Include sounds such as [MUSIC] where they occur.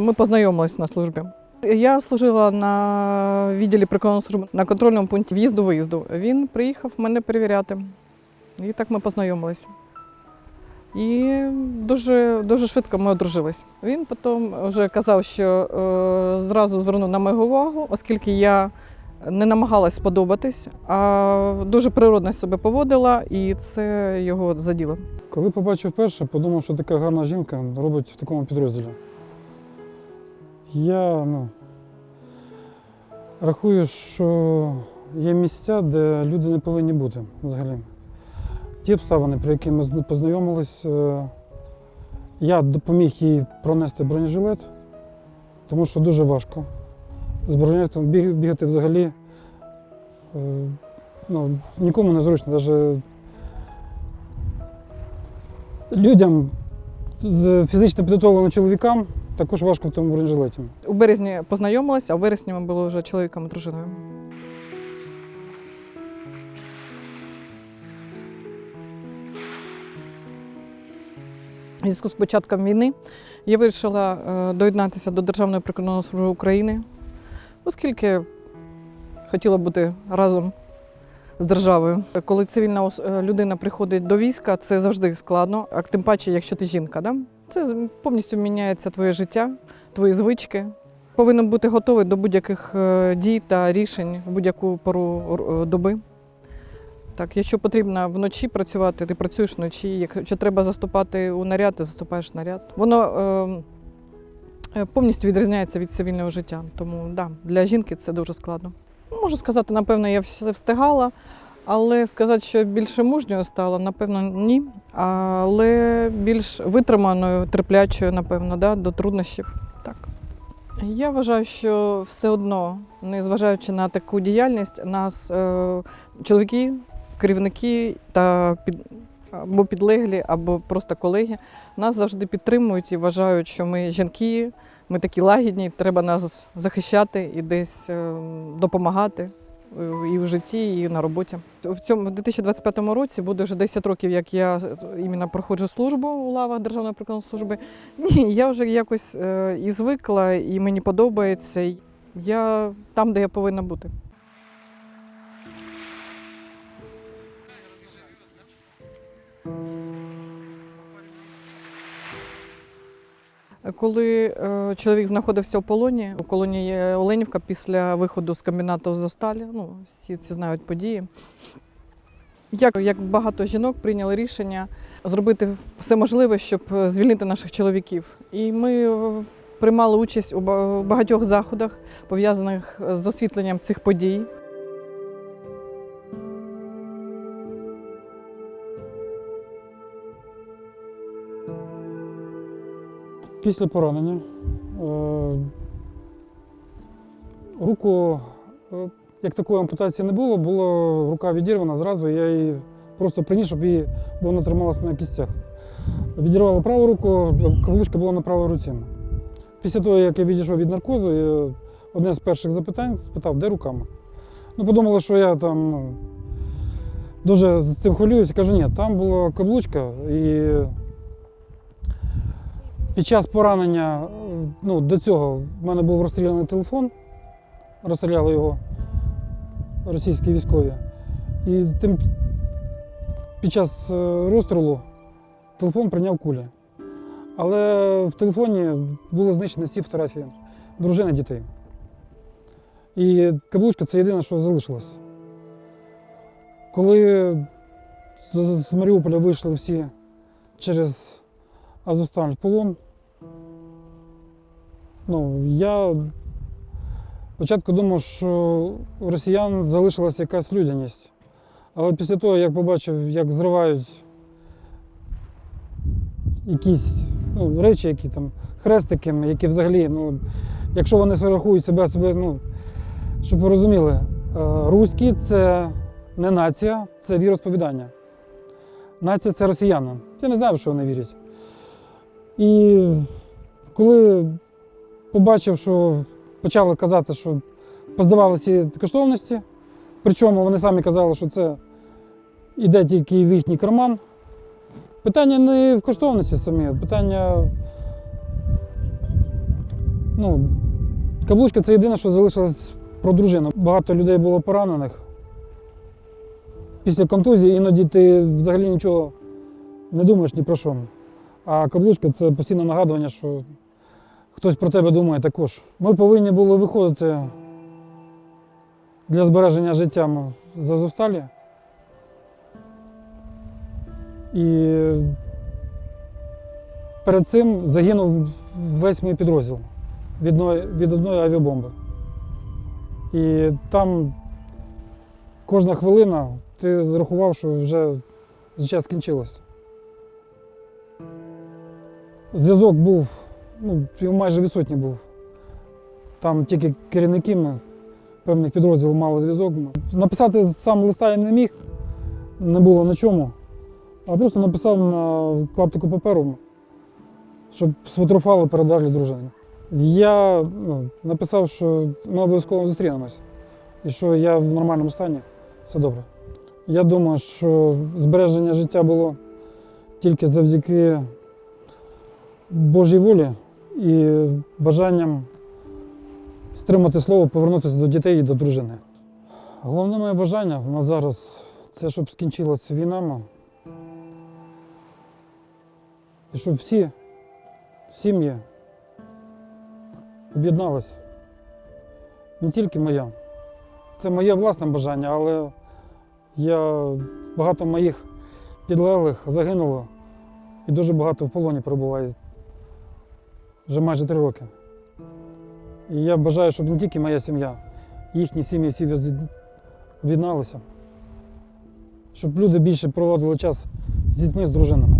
Ми познайомились на службі. Я служила на відділі прикордонної служби на контрольному пункті в'їзду-виїзду. Він приїхав мене перевіряти. І так ми познайомилися. І дуже, дуже швидко ми одружились. Він потім вже казав, що е, зразу звернув на мою увагу, оскільки я не намагалась сподобатись, а дуже природно себе поводила, і це його заділо. Коли побачив перше, подумав, що така гарна жінка робить в такому підрозділі. Я ну, рахую, що є місця, де люди не повинні бути взагалі. Ті обставини, при яких ми познайомились, е, я допоміг їй пронести бронежилет, тому що дуже важко. З бронежилетом бігати взагалі е, ну, нікому не зручно. Навіть людям фізично підготовленим чоловікам також важко в тому бронежилеті. У березні познайомилась, а в вересні ми були вже чоловіком і дружиною. Зв'язку з початком війни я вирішила е, доєднатися до Державної прикордонної служби України, оскільки хотіла бути разом з державою. Коли цивільна е, людина приходить до війська, це завжди складно, а тим паче, якщо ти жінка. Да? Це повністю міняється твоє життя, твої звички. Повинен бути готовий до будь-яких е, дій та рішень в будь-яку пору е, доби. Так, якщо потрібно вночі працювати, ти працюєш вночі. Якщо треба заступати у наряд, ти заступаєш наряд. Воно е, е, повністю відрізняється від цивільного життя. Тому да, для жінки це дуже складно. Можу сказати, напевно, я все встигала, але сказати, що більше мужньою стала, напевно, ні. Але більш витриманою, терплячою, напевно, да, до труднощів. Так. Я вважаю, що все одно, незважаючи на таку діяльність, нас е, чоловіки, керівники та під, або підлеглі, або просто колеги нас завжди підтримують і вважають, що ми жінки, ми такі лагідні, треба нас захищати і десь е, допомагати і в житті, і на роботі. В цьому в 2025 році буде вже 10 років, як я е, іменно проходжу службу у лавах Державної прикордонної служби. [LAUGHS] Ні, я вже якось е, і звикла, і мені подобається. Я там, де я повинна бути. Коли е, чоловік знаходився в полоні, у колонії Оленівка після виходу з комбінату Зосталі, ну, всі ці знають події. Як, як багато жінок прийняли рішення зробити все можливе, щоб е, звільнити наших чоловіків. І ми е, приймали участь у багатьох заходах, пов'язаних з освітленням цих подій. Після поранення е, руку, е, як такої ампутації не було, була рука відірвана зразу, я її просто приніс, щоб її, бо вона трималася на кістях. Відірвали праву руку, каблучка була на правій руці. Після того, як я відійшов від наркозу, я одне з перших запитань спитав, де руками. Ну, подумали, що я там ну, дуже з цим хвилююся. Кажу, ні, там була каблучка і під час поранення, е, ну, до цього в мене був розстріляний телефон, розстріляли його російські військові. І тим, під час е, розстрілу телефон прийняв кулі. Але в телефоні були знищені всі фотографії дружини дітей. І каблучка це єдине, що залишилось. Коли з- Маріуполя вийшли всі через Азовсталь в полон. Ну, я спочатку думав, що у росіян залишилася якась людяність. Але після того, як побачив, як зривають якісь ну, речі, які там хрестики, які взагалі, ну, якщо вони рахують себе, себе, ну, щоб ви розуміли, е, руські це не нація, це віросповідання. Нація це росіяни. Я не знаю, в що вони вірять. І коли побачив, що почали казати, що поздавали ці коштовності, причому вони самі казали, що це йде тільки в їхній карман. Питання не в коштовності самі, питання Ну, каблучка це єдине, що залишилось про дружину. Багато людей було поранених. Після контузії іноді ти взагалі нічого не думаєш ні про що. А каблучка це постійне нагадування, що хтось про тебе думає також. Ми повинні були виходити для збереження життя з Азовсталі. І перед цим загинув весь мій підрозділ від від одної авіабомби. І там кожна хвилина ти зрахував, що вже життя скінчилося. Зв'язок був, ну, майже відсутній був. Там тільки керівники певних підрозділів мали зв'язок. Написати сам листа я не міг, не було на чому. А просто написав на клаптику паперу, щоб сфотографували передали дружині. Я ну, написав, що ми обов'язково зустрінемось і що я в нормальному стані, все добре. Я думаю, що збереження життя було тільки завдяки Божій волі і бажанням стримати слово, повернутися до дітей і до дружини. Головне моє бажання на зараз це щоб скінчилася війна. І щоб всі сім'ї об'єдналися. Не тільки моя. Це моє власне бажання, але я, багато моїх підлеглих загинуло і дуже багато в полоні перебуває вже майже три роки. І я бажаю, щоб не тільки моя сім'я, їхні сім'ї всі об'єдналися, щоб люди більше проводили час з дітьми, з дружинами.